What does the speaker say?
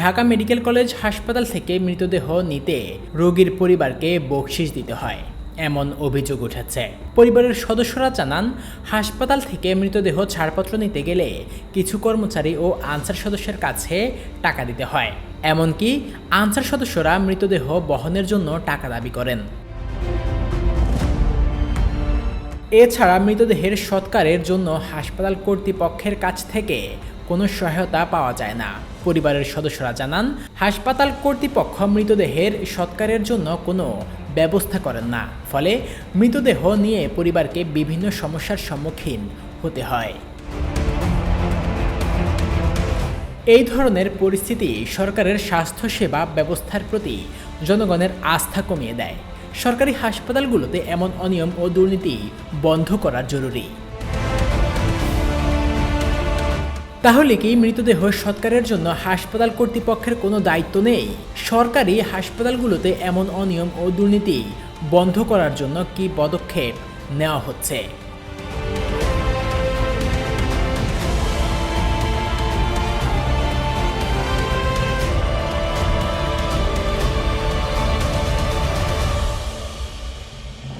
Dhaka medical college হাসপাতাল থেকে মৃতদেহ নিতে রোগীর পরিবারকে বকশিস দিতে হয়, এমন অভিযোগ উঠেছে। পরিবারের সদস্যরা জানান, হাসপাতাল থেকে মৃতদেহ ছাড়পত্র নিতে গেলে কিছু কর্মচারী ও আনসার সদস্যের কাছে টাকা দিতে হয়। এমনকি আনসার সদস্যরা মৃতদেহ বহনের জন্য টাকা দাবি করেন। এছাড়া মৃতদেহের সৎকারের জন্য হাসপাতাল কর্তৃপক্ষের কাছ থেকে কোনো সহায়তা পাওয়া যায় না। পরিবারের সদস্যরা জানান, হাসপাতাল কর্তৃপক্ষ মৃতদেহের সৎকারের জন্য কোনো ব্যবস্থা করেন না। ফলে মৃতদেহ নিয়ে পরিবারকে বিভিন্ন সমস্যার সম্মুখীন হতে হয়। এই ধরনের পরিস্থিতি সরকারের স্বাস্থ্যসেবা ব্যবস্থার প্রতি জনগণের আস্থা কমিয়ে দেয়। সরকারি হাসপাতালগুলোতে এমন অনিয়ম ও দুর্নীতি বন্ধ করা জরুরি। তাহলে কি মৃতদেহ সৎকারের জন্য হাসপাতাল কর্তৃপক্ষের কোনো দায়িত্ব নেই? সরকারি হাসপাতালগুলোতে এমন অনিয়ম ও দুর্নীতি বন্ধ করার জন্য কি পদক্ষেপ নেওয়া হচ্ছে?